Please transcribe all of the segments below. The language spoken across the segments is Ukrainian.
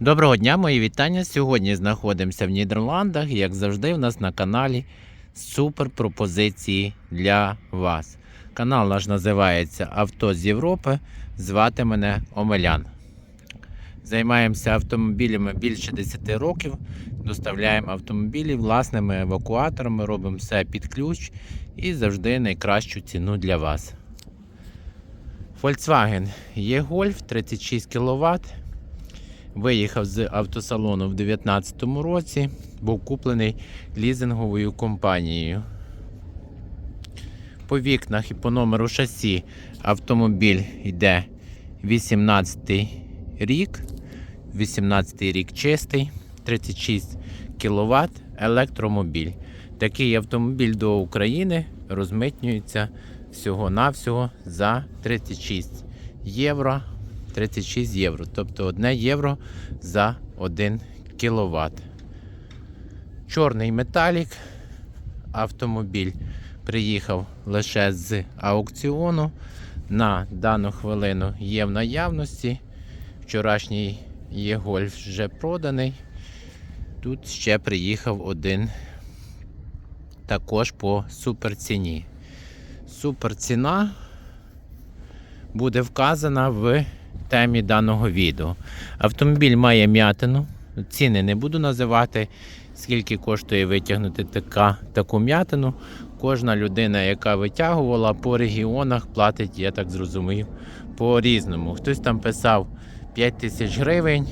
Доброго дня, мої вітання. Сьогодні знаходимося в Нідерландах. Як завжди, у нас на каналі супер пропозиції для вас. Канал наш називається Авто з Європи. Звати мене Омелян. Займаємося автомобілями більше 10 років. Доставляємо автомобілі власними евакуаторами, робимо все під ключ і завжди найкращу ціну для вас. Volkswagen E-Golf 36 кВт. Виїхав з автосалону в 2019 році, був куплений лізинговою компанією. По вікнах і по номеру шасі автомобіль йде 18 рік. 18 рік чистий, 36 кВт електромобіль. Такий автомобіль до України розмитнюється всього-навсього за 36 євро. 36 євро, тобто 1 євро за 1 кВт. Чорний металік. Автомобіль приїхав лише з аукціону. На дану хвилину є в наявності. Вчорашній є гольф вже проданий. Тут ще приїхав один також по суперціні. Суперціна буде вказана в темі даного відео. Автомобіль має м'ятину. Ціни не буду називати, скільки коштує витягнути така, таку м'ятину. Кожна людина, яка витягувала по регіонах, платить, я так зрозумів, по різному. Хтось там писав 5 тисяч гривень,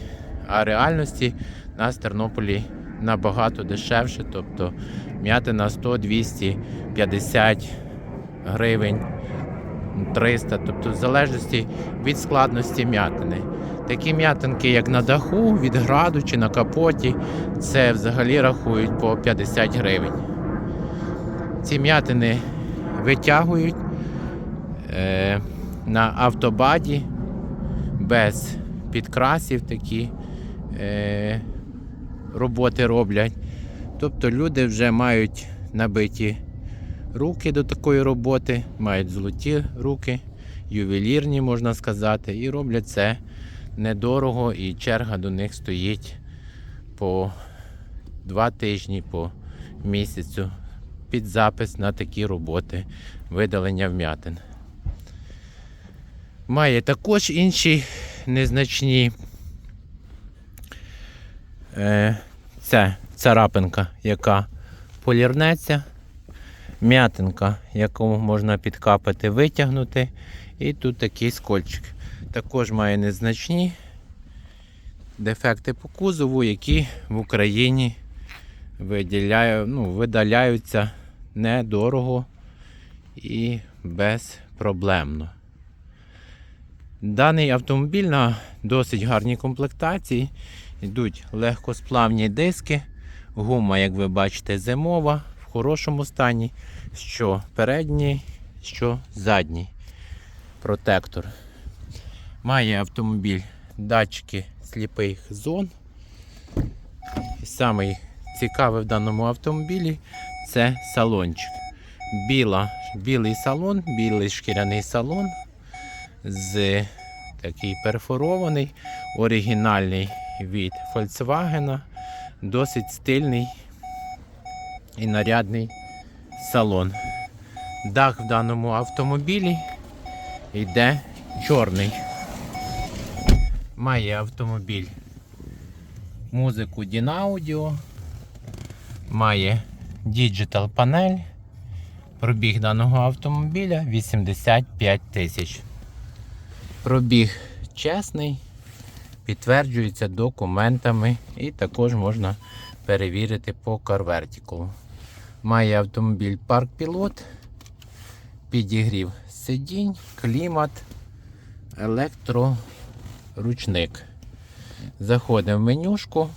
а в реальності нас в Тернополі набагато дешевше, тобто м'ятина 100-250 гривень. 300, тобто в залежності від складності м'ятини. Такі м'ятинки, як на даху, від граду чи на капоті, це взагалі рахують по 50 гривень. Ці м'ятини витягують е, на автобаді без підкрасів такі е, роботи роблять. Тобто люди вже мають набиті руки до такої роботи, мають золоті руки, ювелірні, можна сказати, і роблять це недорого, і черга до них стоїть по два тижні, по місяцю під запис на такі роботи видалення вм'ятин. Має також інші незначні. Е, царапинка, яка полірнеться м'ятинка, яку можна підкапати, витягнути. І тут такий скольчик. Також має незначні дефекти по кузову, які в Україні виділяю, ну, видаляються недорого і безпроблемно. Даний автомобіль на досить гарній комплектації. Йдуть легкосплавні диски, гума, як ви бачите, зимова в хорошому стані, що передній, що задній протектор. Має автомобіль датчики сліпих зон. І самий цікавий в даному автомобілі це салончик. Біла, Білий салон, білий шкіряний салон з такий перфорований, оригінальний від Volkswagen, досить стильний і нарядний салон. Дах в даному автомобілі йде чорний. Має автомобіль музику Дінаудіо, має діджитал панель. Пробіг даного автомобіля 85 тисяч. Пробіг чесний, підтверджується документами і також можна перевірити по CarVertical. Має автомобіль парк пілот, підігрів сидінь, клімат, електроручник. Заходимо в менюшку.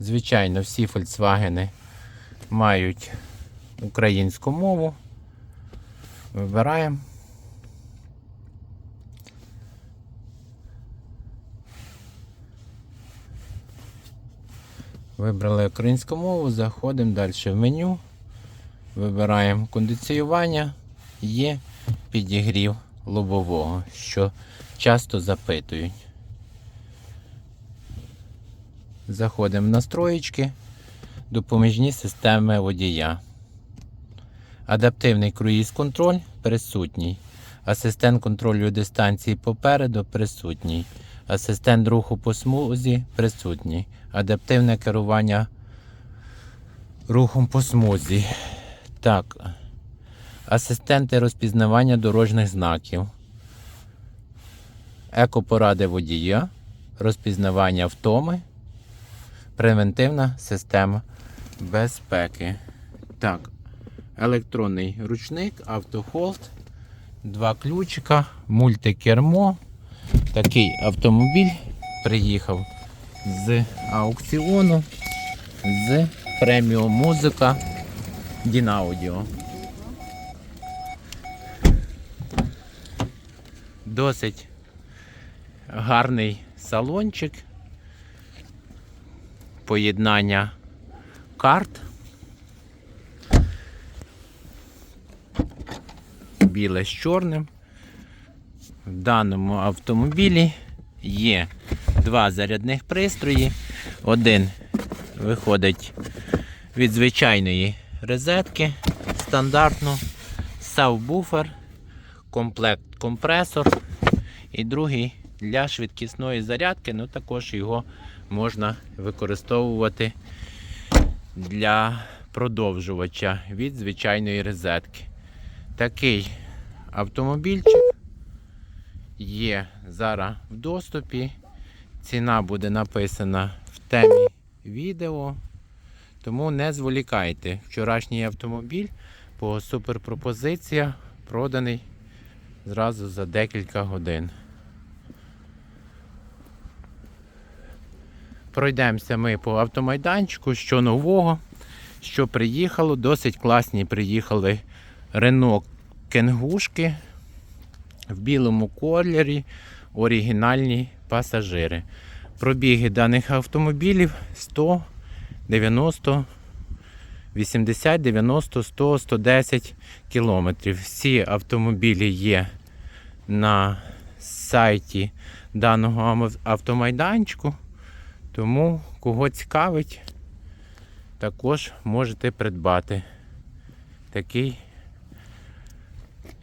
Звичайно, всі Volkswagen мають українську мову. Вибираємо. Вибрали українську мову, заходимо далі в меню. Вибираємо кондиціювання, є підігрів лобового, що часто запитують. Заходимо в настроєчки, допоміжні системи водія. Адаптивний круїз-контроль присутній. Асистент контролю дистанції попереду присутній. Асистент руху по смузі присутній. Адаптивне керування рухом по смузі. Так. Асистенти розпізнавання дорожніх знаків. Екопоради водія, розпізнавання втоми, превентивна система безпеки. Так, електронний ручник, автохолд, два ключика, мультикермо. Такий автомобіль приїхав з аукціону, з преміум музика Дінаудіо. Досить гарний салончик, поєднання карт. Біле з чорним. В даному автомобілі є два зарядних пристрої. Один виходить від звичайної розетки стандартно, сабвуфер, комплект компресор і другий для швидкісної зарядки, ну також його можна використовувати для продовжувача від звичайної розетки. Такий автомобільчик є зараз в доступі. Ціна буде написана в темі відео. Тому не зволікайте. Вчорашній автомобіль по суперпропозиція проданий зразу за декілька годин. Пройдемося ми по автомайданчику, що нового, що приїхало. Досить класні приїхали Рено Кенгушки в білому кольорі, оригінальні пасажири. Пробіги даних автомобілів 100, 90, 80, 90, 100, 110 кілометрів. Всі автомобілі є на сайті даного автомайданчику. Тому кого цікавить, також можете придбати такий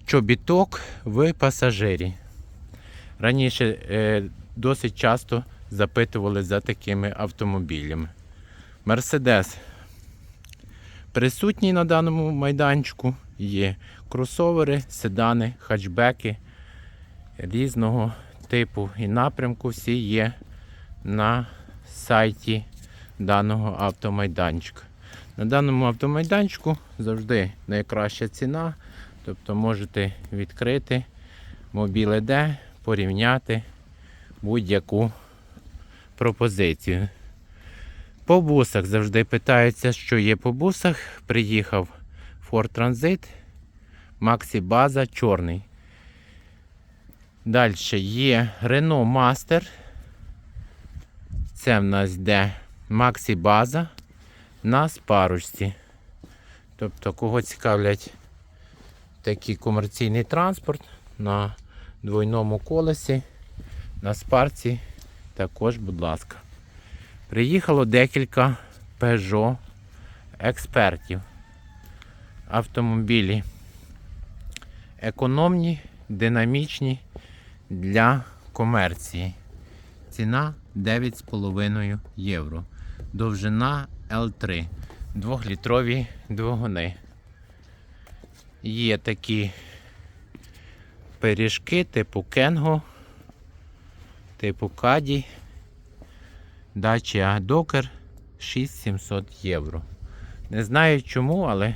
чобіток в пасажирі. Раніше е, досить часто запитували за такими автомобілями. Мерседес присутній на даному майданчику. Є кросовери, седани, хатчбеки різного типу і напрямку. Всі є на сайті даного автомайданчика. На даному автомайданчику завжди найкраща ціна. Тобто можете відкрити мобіле D, порівняти будь-яку пропозицію. По бусах завжди питаються, що є по бусах. Приїхав Ford Transit, Maxi База чорний. Далі є Renault Master. Це в нас йде Maxi База на спарочці. Тобто, кого цікавлять такий комерційний транспорт на двойному колесі, на спарці, також, будь ласка. Приїхало декілька Peugeot експертів. Автомобілі економні, динамічні для комерції. Ціна 9,5 євро. Довжина L3. Двохлітрові двигуни. Є такі пиріжки типу Кенго, типу Каді, Dacia Docker 6700 євро. Не знаю чому, але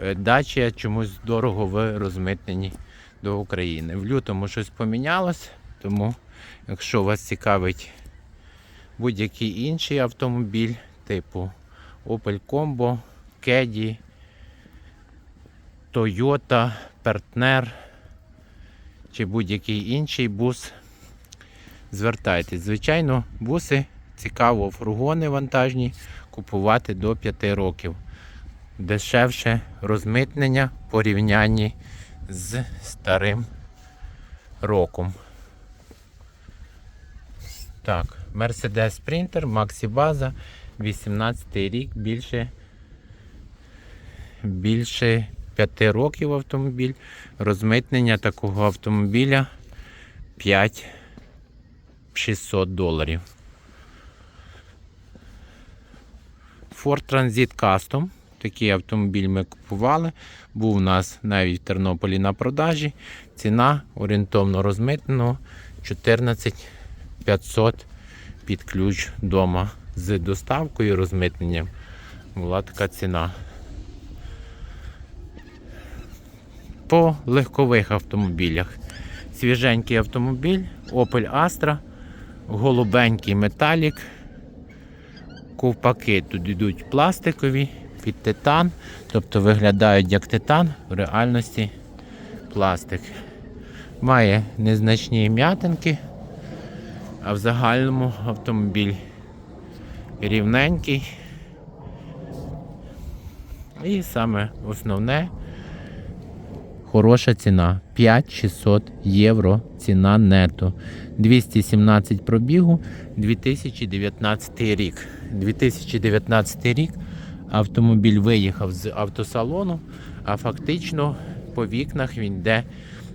Dacia чомусь дорого в розмитненні до України. В лютому щось помінялось, тому якщо вас цікавить будь-який інший автомобіль, типу Opel Combo, Caddy, Toyota, партнер чи будь-який інший бус. Звертайтесь. Звичайно, буси цікаво, фургони вантажні купувати до 5 років. Дешевше розмитнення в порівнянні з старим роком. Так, Mercedes Sprinter, Maxi База, 18 рік, більше, більше 5 років автомобіль. Розмитнення такого автомобіля 5 600 доларів. Ford Transit Custom. Такий автомобіль ми купували. Був у нас навіть в Тернополі на продажі. Ціна орієнтовно розмитненого 14 500 під ключ вдома з доставкою і розмитненням. Була така ціна. По легкових автомобілях. Свіженький автомобіль, Opel Astra, голубенький металік. Ковпаки тут йдуть пластикові під титан, тобто виглядають як титан, в реальності пластик. Має незначні м'ятинки, а в загальному автомобіль рівненький. І саме основне хороша ціна 5600 євро ціна нето. 217 пробігу 2019 рік. 2019 рік автомобіль виїхав з автосалону, а фактично по вікнах він йде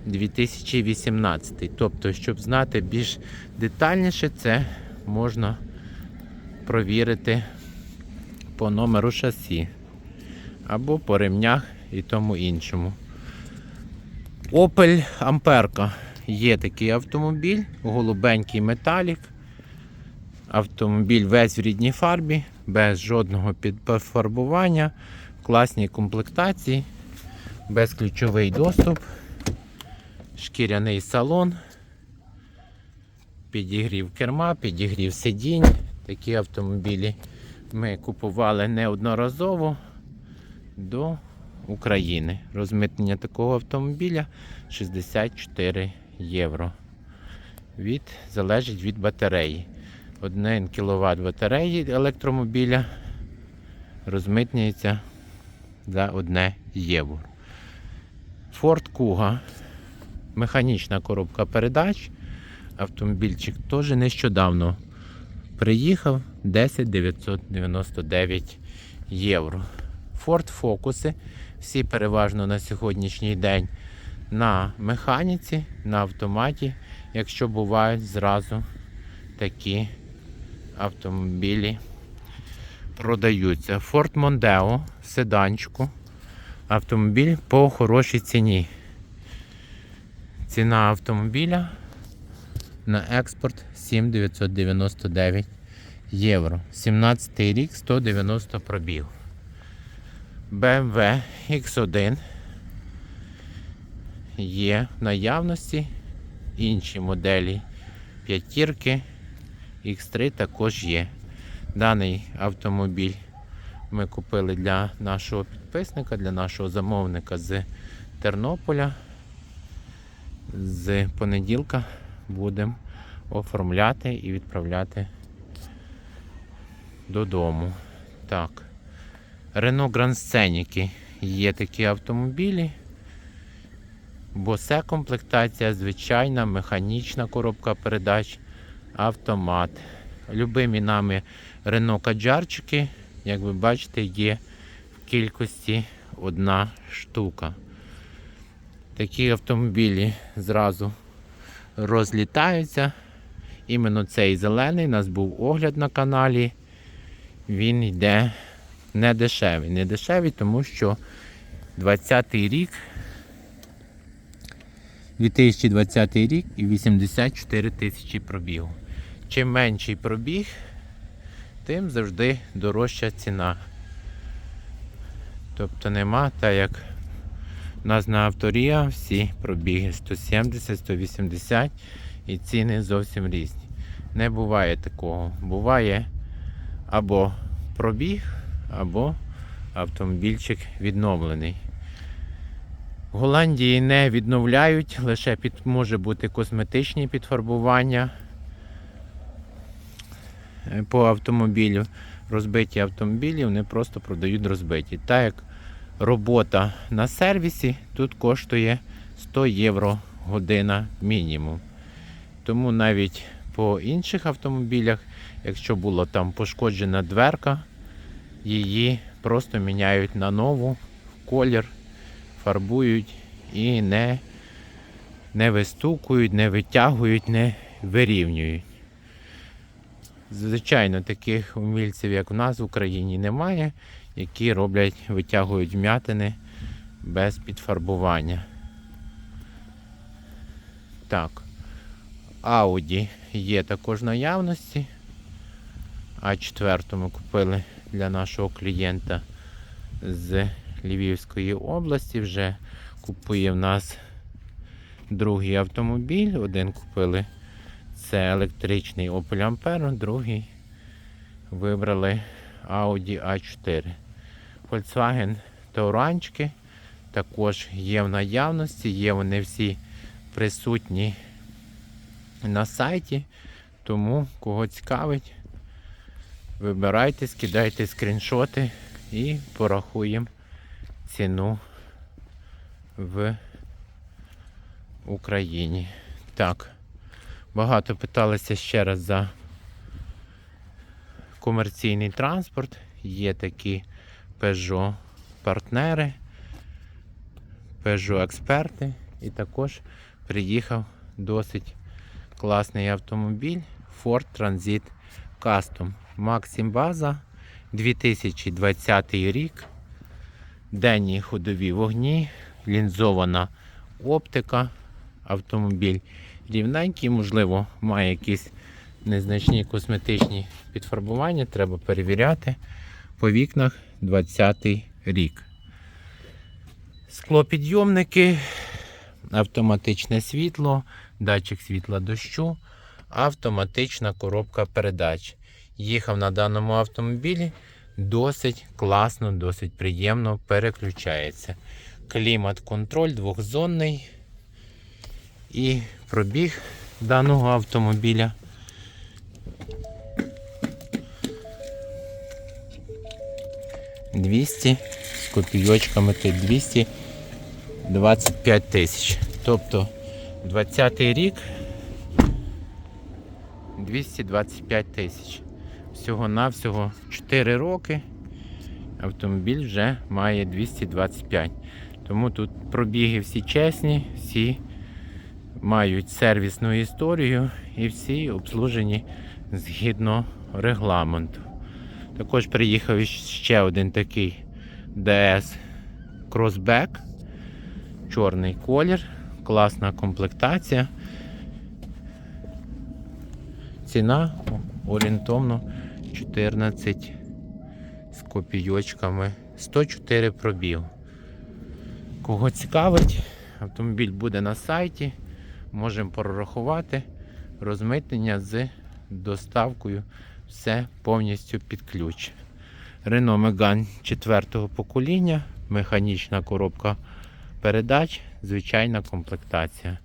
2018. Тобто, щоб знати більш детальніше, це можна провірити по номеру шасі або по ремнях і тому іншому. Opel Амперка. Є такий автомобіль, голубенький металік. Автомобіль весь в рідній фарбі, без жодного підфарбування, в класній комплектації, безключовий доступ, шкіряний салон, підігрів керма, підігрів сидінь. Такі автомобілі ми купували неодноразово до України. Розмитнення такого автомобіля 64 євро. Від, залежить від батареї. 1 кВт батареї електромобіля розмитнюється за 1 євро. Ford Kuga. Механічна коробка передач. Автомобільчик теж нещодавно приїхав 10 999 євро. Ford Focus. Всі переважно на сьогоднішній день на механіці, на автоматі, якщо бувають зразу такі автомобілі продаються. Ford Mondeo, седанчику. Автомобіль по хорошій ціні. Ціна автомобіля на експорт 7,999 євро. 17 рік 190 пробіг. BMW X1 є в наявності. Інші моделі п'ятірки X3 також є. Даний автомобіль ми купили для нашого підписника, для нашого замовника з Тернополя. З понеділка будемо оформляти і відправляти додому. Так. Renault Grand Scenic є такі автомобілі. Босе комплектація, звичайна, механічна коробка передач, автомат. Любимі нами Renault Каджарчики, як ви бачите, є в кількості одна штука. Такі автомобілі зразу розлітаються. Іменно цей зелений, у нас був огляд на каналі. Він йде не дешевий. Не дешевий, тому що 20-й рік, 2020 рік і 84 тисячі пробігу. Чим менший пробіг, тим завжди дорожча ціна. Тобто нема, так як у нас на авторія всі пробіги 170-180 і ціни зовсім різні. Не буває такого. Буває або пробіг, або автомобільчик відновлений. В Голландії не відновляють, лише під, може бути косметичні підфарбування е, по автомобілю. Розбиті автомобілі вони просто продають розбиті. Так як робота на сервісі тут коштує 100 євро година мінімум. Тому навіть по інших автомобілях, якщо була там пошкоджена дверка, її просто міняють на нову колір, фарбують і не, не вистукують, не витягують, не вирівнюють. Звичайно, таких умільців, як в нас в Україні, немає, які роблять, витягують вм'ятини без підфарбування. Так, Audi є також наявності. А4 ми купили для нашого клієнта з Львівської області. Вже купує в нас другий автомобіль. Один купили це електричний Opel Ampera, другий вибрали Audi A4. Volkswagen Touranчики також є в наявності, є вони всі присутні на сайті. Тому кого цікавить, вибирайте, скидайте скріншоти і порахуємо ціну в Україні. Так, багато питалися ще раз за комерційний транспорт. Є такі Peugeot партнери, Peugeot експерти. І також приїхав досить класний автомобіль Ford Transit Custom. Максим База 2020 рік. Денні ходові вогні, лінзована оптика. Автомобіль рівненький, можливо, має якісь незначні косметичні підфарбування, треба перевіряти. По вікнах 20 рік. Склопідйомники, автоматичне світло, датчик світла дощу, автоматична коробка передач. Їхав на даному автомобілі досить класно, досить приємно переключається. Клімат-контроль двохзонний. І пробіг даного автомобіля. Двісті з копійочками тут 225 тисяч. Тобто 20-й рік 225 тисяч. Всього-навсього 4 роки автомобіль вже має 225. Тому тут пробіги всі чесні, всі мають сервісну історію і всі обслужені згідно регламенту. Також приїхав ще один такий DS Crossback. Чорний колір, класна комплектація. Ціна орієнтовно 14 з копійочками. 104 пробіг. Кого цікавить, автомобіль буде на сайті. Можемо прорахувати розмитнення з доставкою. Все повністю під ключ. Renault Megane 4 покоління, механічна коробка передач, звичайна комплектація.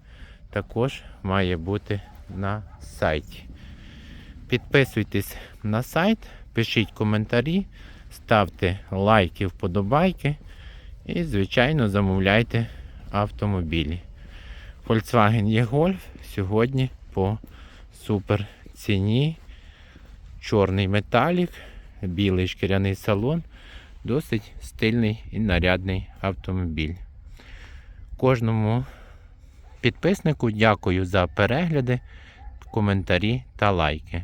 Також має бути на сайті. Підписуйтесь на сайт, пишіть коментарі, ставте лайки, вподобайки і, звичайно, замовляйте автомобілі. Volkswagen E-Golf сьогодні по супер ціні. Чорний металік, білий шкіряний салон. Досить стильний і нарядний автомобіль. Кожному підписнику дякую за перегляди, коментарі та лайки.